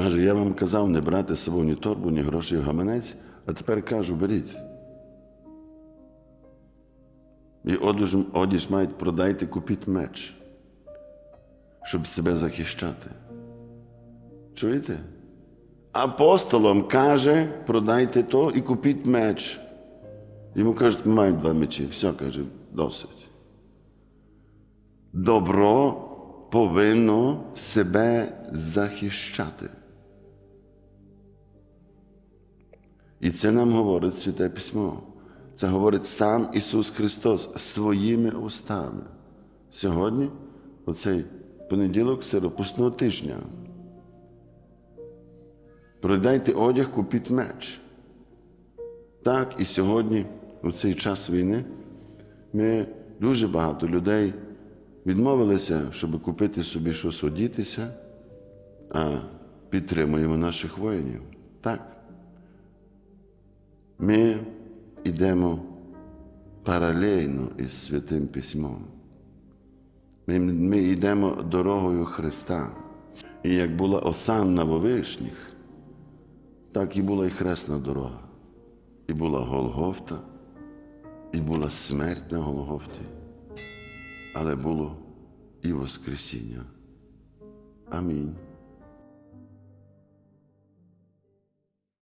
Каже, я вам казав не брати з собою ні торбу, ні грошей в гаманець, а тепер кажу, беріть. І одіж, одіж мають продайте, купіть меч, щоб себе захищати. Чуєте? Апостолом каже, продайте то і купіть меч. Йому кажуть, мають два мечі. Все, каже, досить. Добро повинно себе захищати. І це нам говорить Святе Письмо. Це говорить сам Ісус Христос своїми устами. Сьогодні, оцей понеділок сиропусного тижня. Продайте одяг, купіть меч. Так, і сьогодні, у цей час війни, ми дуже багато людей відмовилися, щоб купити собі щось одітися, а підтримуємо наших воїнів. Так. Ми йдемо паралельно із Святим Письмом. Ми, ми йдемо дорогою Христа. І як була осам на Вовишніх, так і була і хресна дорога. І була Голгофта, і була смерть на Голгофті, але було і Воскресіння. Амінь.